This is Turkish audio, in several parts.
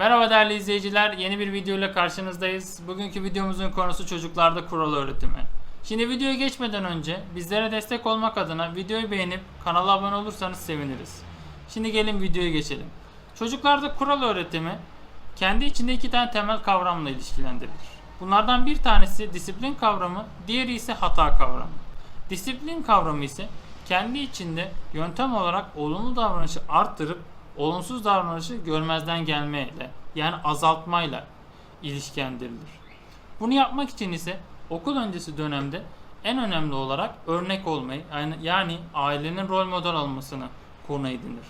Merhaba değerli izleyiciler, yeni bir video ile karşınızdayız. Bugünkü videomuzun konusu çocuklarda kural öğretimi. Şimdi videoya geçmeden önce bizlere destek olmak adına videoyu beğenip kanala abone olursanız seviniriz. Şimdi gelin videoya geçelim. Çocuklarda kural öğretimi kendi içinde iki tane temel kavramla ilişkilendirilir. Bunlardan bir tanesi disiplin kavramı, diğeri ise hata kavramı. Disiplin kavramı ise kendi içinde yöntem olarak olumlu davranışı arttırıp olumsuz davranışı görmezden gelmeyle yani azaltmayla ilişkilendirilir. Bunu yapmak için ise okul öncesi dönemde en önemli olarak örnek olmayı yani, yani ailenin rol model almasını konu edinir.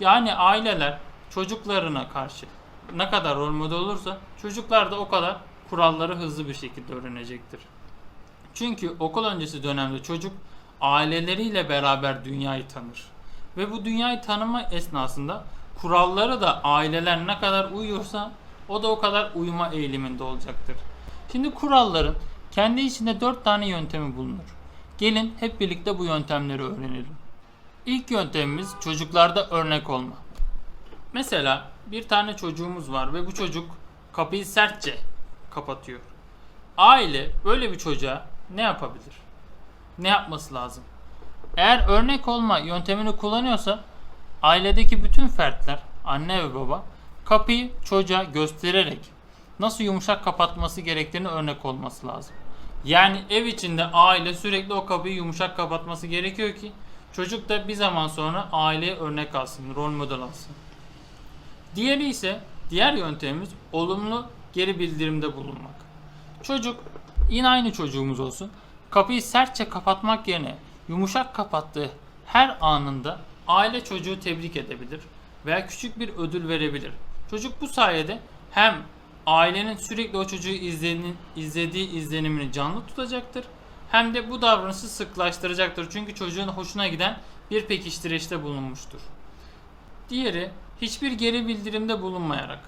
Yani aileler çocuklarına karşı ne kadar rol model olursa çocuklar da o kadar kuralları hızlı bir şekilde öğrenecektir. Çünkü okul öncesi dönemde çocuk aileleriyle beraber dünyayı tanır. Ve bu dünyayı tanıma esnasında kuralları da aileler ne kadar uyuyorsa o da o kadar uyuma eğiliminde olacaktır. Şimdi kuralların kendi içinde dört tane yöntemi bulunur. Gelin hep birlikte bu yöntemleri öğrenelim. İlk yöntemimiz çocuklarda örnek olma. Mesela bir tane çocuğumuz var ve bu çocuk kapıyı sertçe kapatıyor. Aile böyle bir çocuğa ne yapabilir? Ne yapması lazım? Eğer örnek olma yöntemini kullanıyorsa ailedeki bütün fertler, anne ve baba kapıyı çocuğa göstererek nasıl yumuşak kapatması gerektiğini örnek olması lazım. Yani ev içinde aile sürekli o kapıyı yumuşak kapatması gerekiyor ki çocuk da bir zaman sonra aileye örnek alsın, rol model alsın. Diğeri ise diğer yöntemimiz olumlu geri bildirimde bulunmak. Çocuk yine aynı çocuğumuz olsun. Kapıyı sertçe kapatmak yerine yumuşak kapattığı her anında aile çocuğu tebrik edebilir veya küçük bir ödül verebilir. Çocuk bu sayede hem ailenin sürekli o çocuğu izlediği, izlenimini canlı tutacaktır hem de bu davranışı sıklaştıracaktır. Çünkü çocuğun hoşuna giden bir pekiştirişte bulunmuştur. Diğeri hiçbir geri bildirimde bulunmayarak.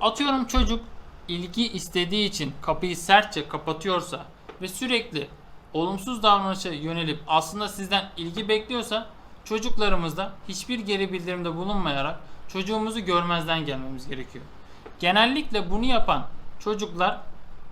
Atıyorum çocuk ilgi istediği için kapıyı sertçe kapatıyorsa ve sürekli olumsuz davranışa yönelip aslında sizden ilgi bekliyorsa çocuklarımızda hiçbir geri bildirimde bulunmayarak çocuğumuzu görmezden gelmemiz gerekiyor. Genellikle bunu yapan çocuklar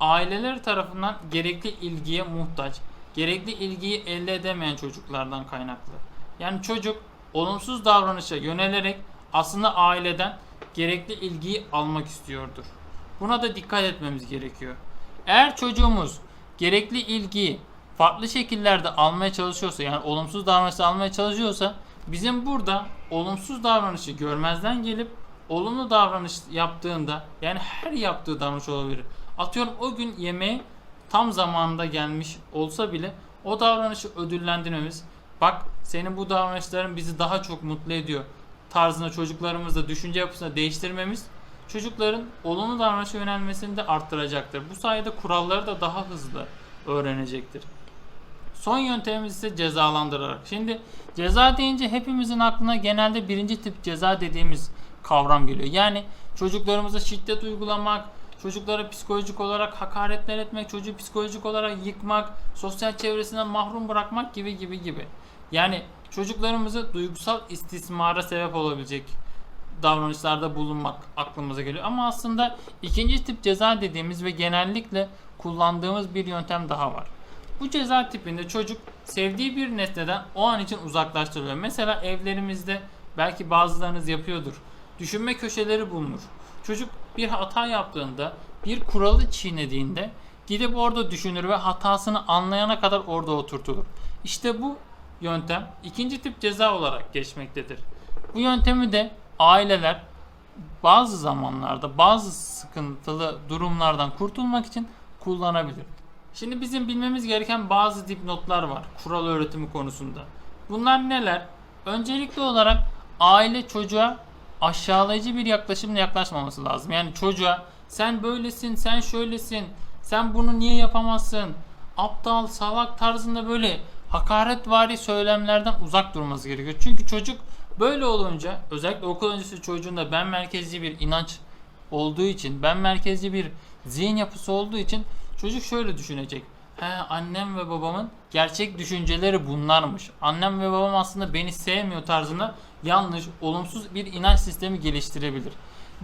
aileler tarafından gerekli ilgiye muhtaç, gerekli ilgiyi elde edemeyen çocuklardan kaynaklı. Yani çocuk olumsuz davranışa yönelerek aslında aileden gerekli ilgiyi almak istiyordur. Buna da dikkat etmemiz gerekiyor. Eğer çocuğumuz gerekli ilgiyi farklı şekillerde almaya çalışıyorsa yani olumsuz davranışı almaya çalışıyorsa bizim burada olumsuz davranışı görmezden gelip olumlu davranış yaptığında yani her yaptığı davranış olabilir. Atıyorum o gün yemeğe tam zamanında gelmiş olsa bile o davranışı ödüllendirmemiz bak senin bu davranışların bizi daha çok mutlu ediyor tarzında çocuklarımızda düşünce yapısını değiştirmemiz çocukların olumlu davranışa yönelmesini de arttıracaktır. Bu sayede kuralları da daha hızlı öğrenecektir. Son yöntemimiz ise cezalandırarak. Şimdi ceza deyince hepimizin aklına genelde birinci tip ceza dediğimiz kavram geliyor. Yani çocuklarımıza şiddet uygulamak, çocuklara psikolojik olarak hakaretler etmek, çocuğu psikolojik olarak yıkmak, sosyal çevresinden mahrum bırakmak gibi gibi gibi. Yani çocuklarımızı duygusal istismara sebep olabilecek davranışlarda bulunmak aklımıza geliyor. Ama aslında ikinci tip ceza dediğimiz ve genellikle kullandığımız bir yöntem daha var. Bu ceza tipinde çocuk sevdiği bir nesneden o an için uzaklaştırılıyor. Mesela evlerimizde belki bazılarınız yapıyordur. Düşünme köşeleri bulunur. Çocuk bir hata yaptığında, bir kuralı çiğnediğinde gidip orada düşünür ve hatasını anlayana kadar orada oturtulur. İşte bu yöntem ikinci tip ceza olarak geçmektedir. Bu yöntemi de aileler bazı zamanlarda bazı sıkıntılı durumlardan kurtulmak için kullanabilir. Şimdi bizim bilmemiz gereken bazı dipnotlar var kural öğretimi konusunda. Bunlar neler? Öncelikli olarak aile çocuğa aşağılayıcı bir yaklaşımla yaklaşmaması lazım. Yani çocuğa sen böylesin, sen şöylesin, sen bunu niye yapamazsın, aptal, salak tarzında böyle hakaretvari söylemlerden uzak durması gerekiyor. Çünkü çocuk böyle olunca özellikle okul öncesi çocuğunda ben merkezci bir inanç olduğu için, ben merkezci bir zihin yapısı olduğu için çocuk şöyle düşünecek. He annem ve babamın gerçek düşünceleri bunlarmış. Annem ve babam aslında beni sevmiyor tarzında yanlış, olumsuz bir inanç sistemi geliştirebilir.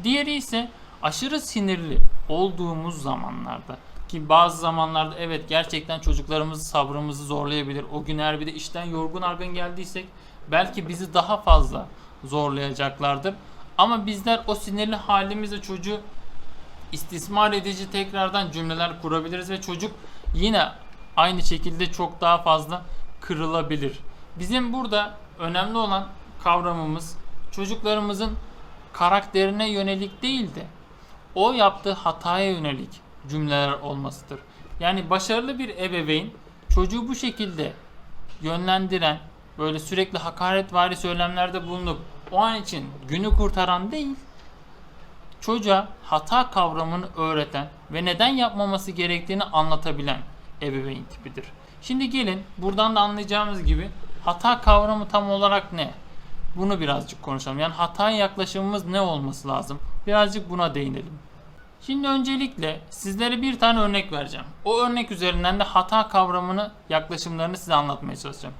Diğeri ise aşırı sinirli olduğumuz zamanlarda ki bazı zamanlarda evet gerçekten çocuklarımızı sabrımızı zorlayabilir. O gün eğer bir de işten yorgun argın geldiysek belki bizi daha fazla zorlayacaklardır. Ama bizler o sinirli halimizle çocuğu istismar edici tekrardan cümleler kurabiliriz ve çocuk yine aynı şekilde çok daha fazla kırılabilir. Bizim burada önemli olan kavramımız çocuklarımızın karakterine yönelik değil de o yaptığı hataya yönelik cümleler olmasıdır. Yani başarılı bir ebeveyn çocuğu bu şekilde yönlendiren, böyle sürekli hakaretvari söylemlerde bulunup o an için günü kurtaran değil, çocuğa hata kavramını öğreten ve neden yapmaması gerektiğini anlatabilen ebeveyn tipidir. Şimdi gelin buradan da anlayacağımız gibi hata kavramı tam olarak ne? Bunu birazcık konuşalım. Yani hataya yaklaşımımız ne olması lazım? Birazcık buna değinelim. Şimdi öncelikle sizlere bir tane örnek vereceğim. O örnek üzerinden de hata kavramını, yaklaşımlarını size anlatmaya çalışacağım.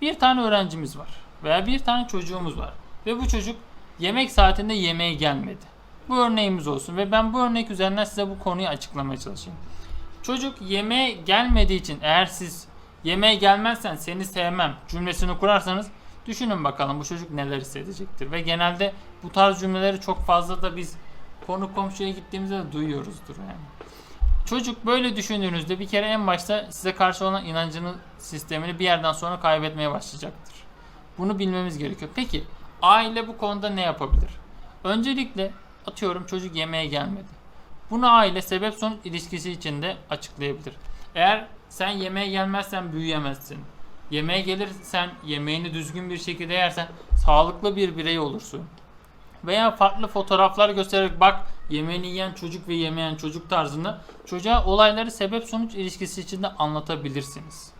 Bir tane öğrencimiz var veya bir tane çocuğumuz var ve bu çocuk yemek saatinde yemeğe gelmedi. Bu örneğimiz olsun ve ben bu örnek üzerinden size bu konuyu açıklamaya çalışayım. Çocuk yemeğe gelmediği için eğer siz yemeğe gelmezsen seni sevmem cümlesini kurarsanız düşünün bakalım bu çocuk neler hissedecektir. Ve genelde bu tarz cümleleri çok fazla da biz konu komşuya gittiğimizde de duyuyoruzdur yani. Çocuk böyle düşündüğünüzde bir kere en başta size karşı olan inancını sistemini bir yerden sonra kaybetmeye başlayacaktır. Bunu bilmemiz gerekiyor. Peki aile bu konuda ne yapabilir? Öncelikle atıyorum çocuk yemeğe gelmedi. Bunu aile sebep sonuç ilişkisi içinde açıklayabilir. Eğer sen yemeğe gelmezsen büyüyemezsin. Yemeğe gelirsen yemeğini düzgün bir şekilde yersen sağlıklı bir birey olursun. Veya farklı fotoğraflar göstererek bak yemeğini yiyen çocuk ve yemeyen çocuk tarzında çocuğa olayları sebep sonuç ilişkisi içinde anlatabilirsiniz.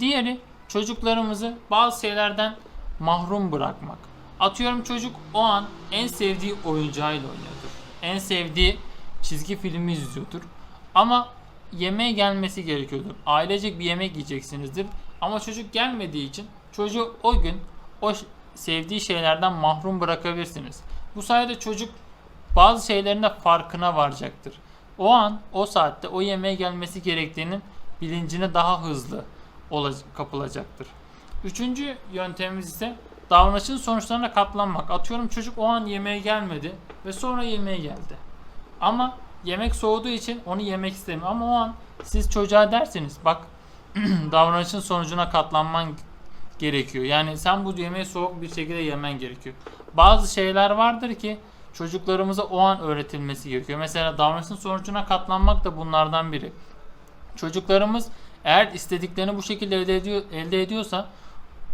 Diğeri çocuklarımızı bazı şeylerden mahrum bırakmak. Atıyorum çocuk o an en sevdiği oyuncağıyla oynuyordur. En sevdiği çizgi filmi izliyordur. Ama yemeğe gelmesi gerekiyordur. Ailecek bir yemek yiyeceksinizdir. Ama çocuk gelmediği için çocuğu o gün o sevdiği şeylerden mahrum bırakabilirsiniz. Bu sayede çocuk bazı şeylerin de farkına varacaktır. O an, o saatte o yemeğe gelmesi gerektiğinin bilincine daha hızlı kapılacaktır. Üçüncü yöntemimiz ise davranışın sonuçlarına katlanmak. Atıyorum çocuk o an yemeğe gelmedi ve sonra yemeğe geldi. Ama yemek soğuduğu için onu yemek istemiyor. Ama o an siz çocuğa dersiniz bak davranışın sonucuna katlanman gerekiyor. Yani sen bu yemeği soğuk bir şekilde yemen gerekiyor. Bazı şeyler vardır ki çocuklarımıza o an öğretilmesi gerekiyor. Mesela davranışın sonucuna katlanmak da bunlardan biri. Çocuklarımız eğer istediklerini bu şekilde elde, ediyor, elde ediyorsa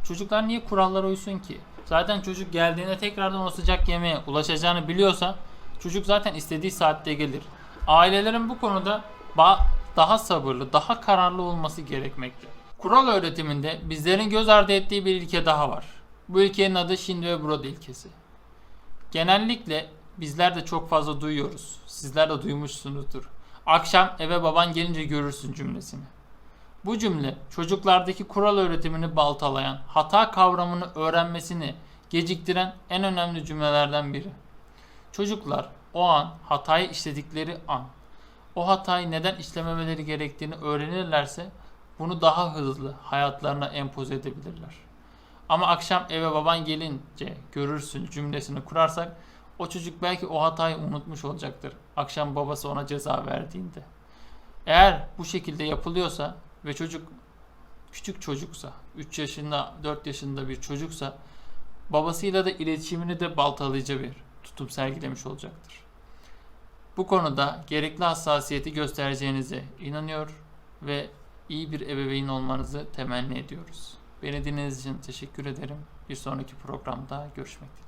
çocuklar niye kurallara uysun ki? Zaten çocuk geldiğinde tekrardan o sıcak yemeğe ulaşacağını biliyorsa çocuk zaten istediği saatte gelir. Ailelerin bu konuda daha sabırlı, daha kararlı olması gerekmekte. Kural öğretiminde bizlerin göz ardı ettiği bir ilke daha var. Bu ilkenin adı Şimdi ve Burada ilkesi. Genellikle bizler de çok fazla duyuyoruz. Sizler de duymuşsunuzdur. Akşam eve baban gelince görürsün cümlesini. Bu cümle çocuklardaki kural öğretimini baltalayan, hata kavramını öğrenmesini geciktiren en önemli cümlelerden biri. Çocuklar o an hatayı işledikleri an o hatayı neden işlememeleri gerektiğini öğrenirlerse bunu daha hızlı hayatlarına empoze edebilirler. Ama akşam eve baban gelince görürsün cümlesini kurarsak o çocuk belki o hatayı unutmuş olacaktır. Akşam babası ona ceza verdiğinde. Eğer bu şekilde yapılıyorsa ve çocuk küçük çocuksa, 3 yaşında, 4 yaşında bir çocuksa babasıyla da iletişimini de baltalayıcı bir tutum sergilemiş olacaktır. Bu konuda gerekli hassasiyeti göstereceğinize inanıyor ve iyi bir ebeveyn olmanızı temenni ediyoruz. Beni dinlediğiniz için teşekkür ederim. Bir sonraki programda görüşmek dileğiyle.